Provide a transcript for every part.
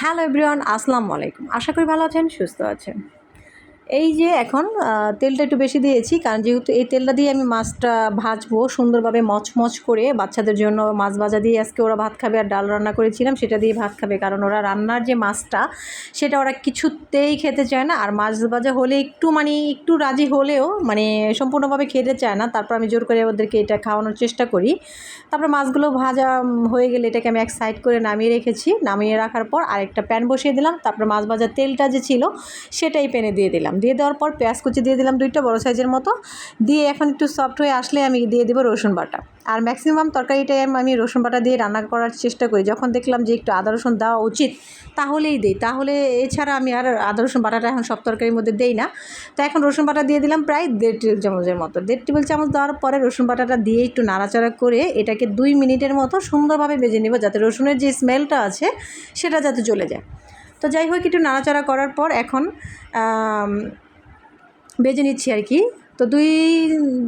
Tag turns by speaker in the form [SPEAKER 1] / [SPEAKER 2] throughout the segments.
[SPEAKER 1] Hello everyone আসসালামু আলাইকুম। আশা করি ভালো আছেন সুস্থ আছেন। এই যে এখন তেলটা একটু বেশি দিয়েছি, কারণ যেহেতু এই তেলটা দিয়ে আমি মাছটা ভাজবো সুন্দরভাবে মচমচ করে, বাচ্চাদের জন্য মাছ ভাজা দিয়ে আজকে ওরা ভাত খাবে আর ডাল রান্না করেছিলাম, সেটা দিয়ে ভাত খাবে। কারণ ওরা রান্নার যে মাছটা, সেটা ওরা কিছুতেই খেতে চায় না, আর মাছ ভাজা হলে একটু মানে একটু রাজি হলেও মানে সম্পূর্ণভাবে খেতে চায় না। তারপর আমি জোর করে ওদেরকে এটা খাওয়ানোর চেষ্টা করি। তারপর মাছগুলো ভাজা হয়ে গেলে এটাকে আমি এক সাইড করে নামিয়ে রেখেছি। নামিয়ে রাখার পর আরেকটা প্যান বসিয়ে দিলাম। তারপর মাছ ভাজার তেলটা যে ছিল, সেটাই প্যানে দিয়ে দিলাম। দিয়ে দেওয়ার পর পেঁয়াজ কুচি দিয়ে দিলাম দুইটা বড় সাইজের মতো। দিয়ে এখন একটু সফট হয়ে আসলে আমি দিয়ে দেবো রসুন বাটা। আর ম্যাক্সিমাম তরকারিটাই আমি রসুন বাটা দিয়ে রান্না করার চেষ্টা করি। যখন দেখলাম যে একটু আদা রসুন দেওয়া উচিত, তাহলেই দিই। তাহলে এছাড়া আমি আর আদা রসুন বাটাটা এখন সব তরকারির মধ্যে দেই না। তো এখন রসুন বাটা দিয়ে দিলাম প্রায় দেড় টেবিল চামচের মতো। দেড় টেবিল চামচ দেওয়ার পরে রসুন বাটাটা দিয়ে একটু নাড়াচাড়া করে এটাকে দুই মিনিটের মতো সুন্দরভাবে ভেজে নেব যাতে রসুনের যে স্মেলটা আছে, সেটা যাতে চলে যায়। তো যাই হোক, একটু নাড়াচাড়া করার পর এখন বেজে নিচ্ছি আর কি। তো দুই,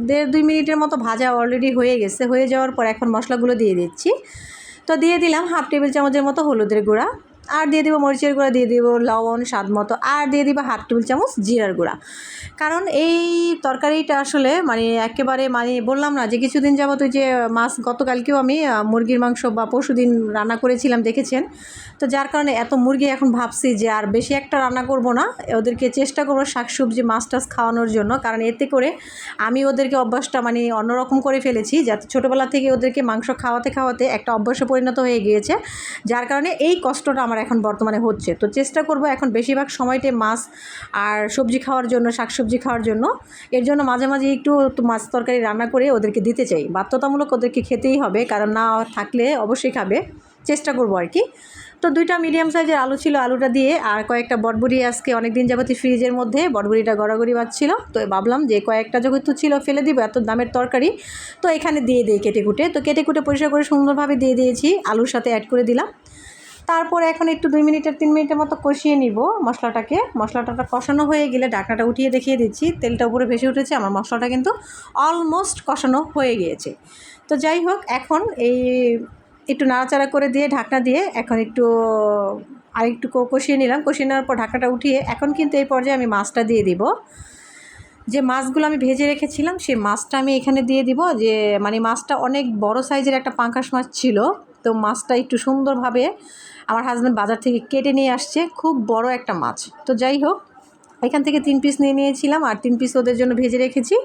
[SPEAKER 1] দেড়, দুই মিনিটের মতো ভাজা অলরেডি হয়ে গেছে। হয়ে যাওয়ার পর এখন মশলাগুলো দিয়ে দিচ্ছি। তো দিয়ে দিলাম হাফ টেবিল চামচের মতো হলুদের গুঁড়া। আর দিয়ে দিব মরিচের গুঁড়া, দিয়ে দিব লবণ, স্বাদ মতো, আর দিয়ে দিব হাফ টেবিল চামচ জিরার গুঁড়া। কারণ এই তরকারিটা আসলে মানে একেবারে মানে বললাম না যে কিছুদিন যাবত যে মাছ গতকালকেও আমি মুরগির মাংস বা পরশু দিন রান্না করেছিলাম, দেখেছেন? তো যার কারণে এত মুরগি এখন ভাবছি যে আর বেশি একটা রান্না করব না, ওদেরকে চেষ্টা করব শাকসবজি, মাছ টাছ খাওয়ানোর জন্য, কারণ এতে করে আমি ওদেরকে অভ্যাসটা মানে অন্যরকম করে ফেলেছি, যাতে ছোটোবেলা থেকে ওদেরকে মাংস খাওয়াতে খাওয়াতে একটা অভ্যাসে পরিণত হয়ে গিয়েছে, যার কারণে এই কষ্টটা আমার এখন বর্তমানে হচ্ছে। তো চেষ্টা করব এখন বেশিরভাগ সময়তে মাছ আর সবজি খাওয়ার জন্য, শাকসবজি খাওয়ার জন্য। এর জন্য মাঝে মাঝে একটু মাছ তরকারি রান্না করে ওদেরকে দিতে চাই। বাধ্যতামূলক ওদেরকে খেতেই হবে, কারণ না থাকলে অবশ্যই খাবে। চেষ্টা করব আর কি। তো দুইটা মিডিয়াম সাইজের আলু ছিল আলুটা দিয়ে, আর কয়েকটা বটবড়ি আজকে অনেক দিন যাবতীয় ফ্রিজের মধ্যে বটবড়িটা গড়াগড়ি বাজছিল। তো ভাবলাম যে কয়েকটা যেহেতু ছিল ফেলে দিব, এত দামের তরকারি, তো এখানে দিয়ে দিই কেটে কুটে। তো কেটে কুটে পরিষ্কার করে সুন্দরভাবে দিয়ে দিয়েছি। আলুর সাথে অ্যাড করে দিলাম। তারপর এখন একটু দুই মিনিটের, তিন মিনিটের মতো কষিয়ে নিব মশলাটাকে। মশলাটা কষানো হয়ে গেলে ঢাকনাটা উঠিয়ে দেখিয়ে দিচ্ছি। তেলটা উপরে ভেসে উঠেছে, আমার মশলাটা কিন্তু অলমোস্ট কষানো হয়ে গিয়েছে। তো যাই হোক, এখন এই একটু নাড়াচাড়া করে দিয়ে ঢাকনা দিয়ে এখন একটু, আরেকটু ক- কষিয়ে নিলাম। কষিয়ে নেওয়ার পর ঢাকনাটা উঠিয়ে এখন কিন্তু এই পর্যায়ে আমি মাছটা দিয়ে দিব। যে মাছগুলো আমি ভেজে রেখেছিলাম, সেই মাছটা আমি এখানে দিয়ে দিব। যে মানে মাছটা অনেক বড় সাইজের একটা পাঙ্কাশ মাছ ছিল। তো মাছটা একটু সুন্দরভাবে আমার হাজব্যান্ড বাজার থেকে কেটে নিয়ে আসছে। খুব বড় একটা মাছ। তো যাই হোক, এখান থেকে তিন পিস নিয়ে নিয়েছিলাম আর তিন পিস ওদের জন্য ভেজে রেখেছি।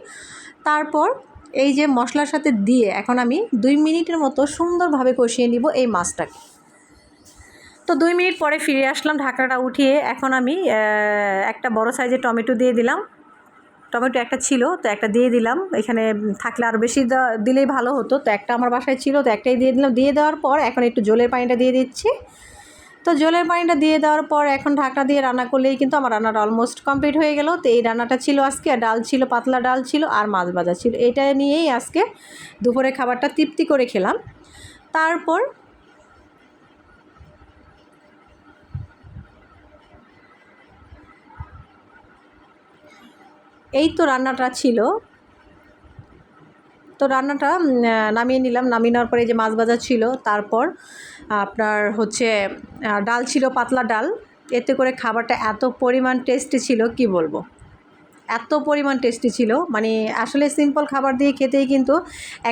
[SPEAKER 1] তারপর এই যে মশলার সাথে দিয়ে এখন আমি দুই মিনিটের মতো সুন্দরভাবে কষিয়ে নিব এই মাছটাকে। তো দুই মিনিট পরে ফিরে আসলাম, ঢাকনাটা উঠিয়ে এখন আমি একটা বড় সাইজের টমেটো দিয়ে দিলাম। টমেটো একটা ছিল, তো একটা দিয়ে দিলাম। এখানে থাকলে আরও বেশি দিলেই ভালো হতো। তো একটা আমার বাসায় ছিল, তো একটাই দিয়ে দিলাম। দিয়ে দেওয়ার পর এখন একটু জলের পানিটা দিয়ে দিচ্ছি। তো জলের পানিটা দিয়ে দেওয়ার পর এখন ঢাকনা দিয়ে রান্না করলেই কিন্তু আমার রান্নাটা অলমোস্ট কমপ্লিট হয়ে গেল। তো এই রান্নাটা ছিল আজকে, আর ডাল ছিল, পাতলা ডাল ছিল, আর মাছ ভাজা ছিল। এটা নিয়েই আজকে দুপুরে খাবারটা তৃপ্তি করে খেলাম। তারপর এই তো রান্নাটা ছিল। তো রান্নাটা নামিয়ে নিলাম। নামিয়ে নেওয়ার পরে যে মাছ ভাজা ছিল, তারপর আপনার হচ্ছে ডাল ছিল, পাতলা ডাল। এতে করে খাবারটা এত পরিমাণ টেস্টি ছিল, কি বলব? এত পরিমাণ টেস্টি ছিল। মানে আসলে সিম্পল খাবার দিয়ে খেতেই কিন্তু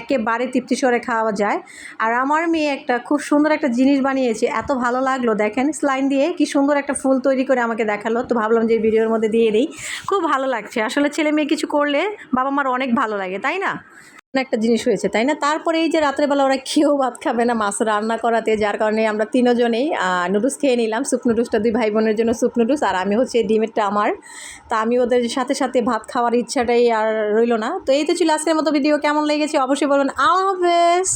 [SPEAKER 1] একেবারে তৃপ্তি সরে খাওয়া যায়। আর আমার মেয়ে একটা খুব সুন্দর একটা জিনিস বানিয়েছে, এত ভালো লাগল দেখেন। স্লাইন দিয়ে কি সুন্দর একটা ফুল তৈরি করে আমাকে দেখাল। তো ভাবলাম যে ভিডিওর মধ্যে দিয়ে দিই। খুব ভালো লাগছে। আসলে ছেলে মেয়ে কিছু করলে বাবা মার অনেক ভালো লাগে, তাই না? একটা জিনিস হয়েছে, তাই না? তারপরে এই যে রাত্রেবেলা ওরা খেয়েও ভাত খাবে না, মাছ রান্না করাতে, যার কারণে আমরা তিনজনেই নুডলস খেয়ে নিলাম। স্যুপ নুডলসটা দুই ভাই বোনের জন্য স্যুপ নুডলস আর আমি হচ্ছে ডিমেরটা আমার। তা আমি ওদের সাথে সাথে ভাত খাওয়ার ইচ্ছাটাই আর রইল না। তো এই তো ছিল আজকের মতো ভিডিও কেমন লেগেছে অবশ্যই বলবেন হাফেজ!